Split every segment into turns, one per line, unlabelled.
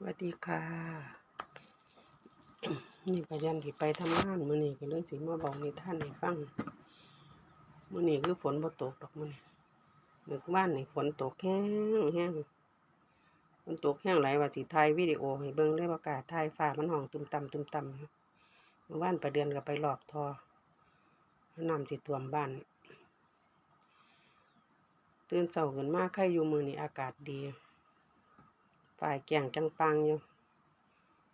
สวัสดีค่ะ นี่ปยันที่ไปทำงานมื้อนี้ก็เลยสิมาบอกนิทานให้ฟังมื้อนี้คือฝนบ่ตกดอกมื้อนี้เมื่อวานนี่ฝนตกแห้งแห้งฝนตกแห้งไหลว่าสิถ่ายวิดีโอให้เบิ่งเลยว่ากาถ่ายฟ้ามันห้องตึมต่ำตึมต่ำเมื่อวานประเดือนก็ไปหลอกทอน้ำสิท่วมบ้าน ตื่นเช้าขึ้นมาใครอยู่มื้อนี้อากาศดี ฝ่ายแก่งจังปังอยู่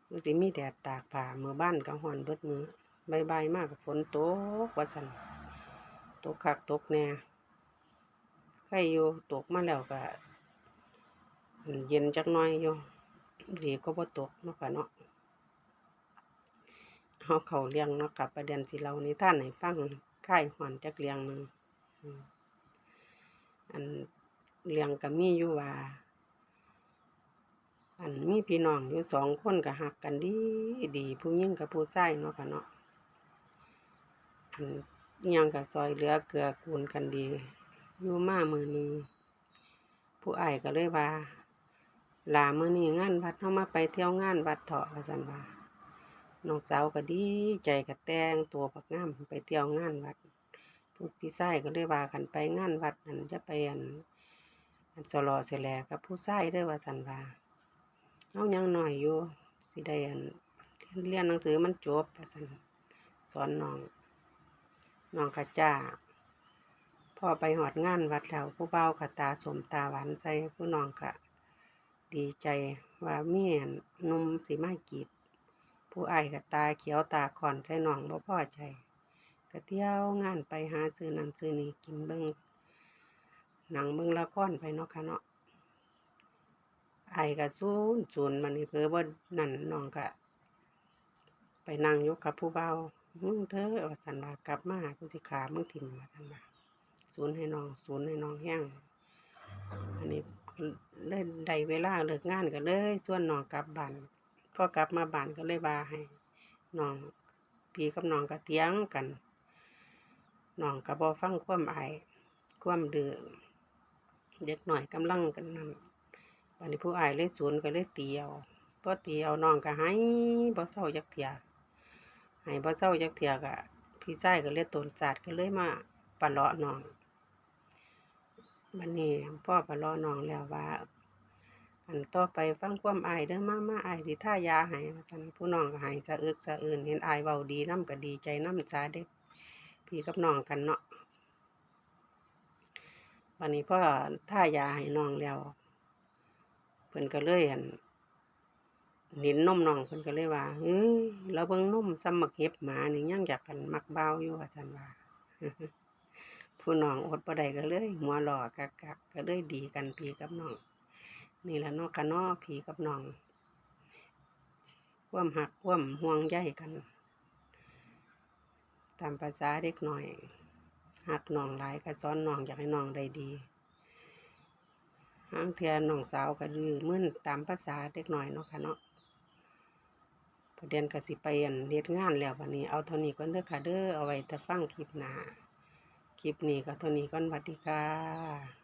มันสิมีแดดตากผ้ามือบ้านก็ฮ้อนเบิดมือใบายๆมากกับฝนตกว่าซั่นตกคักตกแน่ใครอยู่ตกมาแล้วก็เย็นจักน่อยอยู่ดีก็บ่ตกเนาะค่ะเนาะเฮาเขาเรื่องเนาะกับประเด็นสิเล่านิทานให้ฟังคลายร้อนจักเรื่องหนึ่งอันเรื่องก็มีอยู่ว่า อันมีพี่น้องอยู่สองคนก็ฮักกันดีดีผู้หญิงกับผู้ชายเนาะค่ะเนาะอันยังก็ซอยเหลือเกลือกูลกันดี อยู่มามือนึงผู้อ้ายก็เลยว่าหลามื้อนี้งานวัดเฮามาไปเที่ยวงานวัดเถาะว่าซั่นว่าน้องสาวก็ดีใจก็แตงตัวบักงามไปเที่ยวงานวัดผู้พี่ชายก็เลยว่าคันไปงานวัดนั่นจะไปอันอันสลอเสแลกับผู้ชายเด้อว่าซั่นว่า เฮายังหน้อยอยู่สิได้อันเรียนหนังสือมันจบว่าซั่นสอนน้องน้องก็จ้าพ่อไปฮอดงานวัดแล้วผู้เบ่าวก็ตาสมตาหวานใส่ผู้น้องก็ดีใจว่าเมีอันนุ่มสิมากีบผู้อ้ายก็ตาเขียวตาขอนใส่น้องบ่พอใจก็เที่ยวงานไปหาซื้อนั่นซื้อนี่กินเบิ่งหนังเบิ่งละครไปเนาะค่ะเนาะ ไอ้ก็ซูนซูนมันนี่เพิ่อบ่นั่นน้องก็ไปนั่งยู่กับผู้เฒ่ามึงเถอะว่าซั่นว่ากลับมาหากูสิฆ่ามึงทิ่มาซั่นว่าศูนย์ให้น้องศูนย์ให้น้องแฮงอันนี้เลยได้เวลาเลิกงานก็เลยชวนน้องกลับบ้านพอกลับมาบ้านก็เลยว่าให้น้องพี่กับน้องก็เถียงกันน้องก็บ่ฟังความอ้ายความดื้อเด็กน้อยกำลังกันนั่น บัดนี้ผู้อายเลยสวนก็เลยตีเอาพอตีเอาน้องก็ให้บ่เซาจักเที่ยให้บ่เซาจักเที่ยก็พี่ชายก็เลยตนสาดก็เลยมาปะเลาะน้องบัดนี้พ่อปะเลาะน้องแล้วว่า อันต่อไปฟังความอายเด้อมามาอายสิท่ายาให้ฉันผู้น้องก็ให้สะอึกสะอื้นเห็นอายเว้าดีนำก็ดีใจนำซาเด้พี่กับน้องกันเนาะบัดนี้พ่อท่ายาให้น้องแล้ว พิ่นก็เลยอั่นเห็นนมน้องเพิ่นก็เลยว่าเฮ้ยเราเบิ่งนมส่ำบักเห็บหมานี่ยังอยากกันมักเบาอยู่ว่าซั่นว่าผู้น้องอดบ่ได้ก็เลยหัวเราะกักๆก็เลยดีกันพี่กับน้อง นี่ละนาะค่ะนาะพี่กับน้องวามรักวามห่วงใยกัน ตามภาษาเด็กน้อยรักน้องหลายก็สอนน้องอยากให้น้องได้ดี หางเทื่อน้องสาวก็ดื้อมึนตามภาษาเด็กน้อยเนาะค่ะเนาะประเด็นก็สิไปอั่นเฮ็ดงานแล้ววันนี้เอาเท่านี้ก่อนเด้อค่ะเด้อเอาไว้แต่ฟังคลิปหน้าคลิปนี้ก็เท่านี้ก่อนสวัสดีค่ะ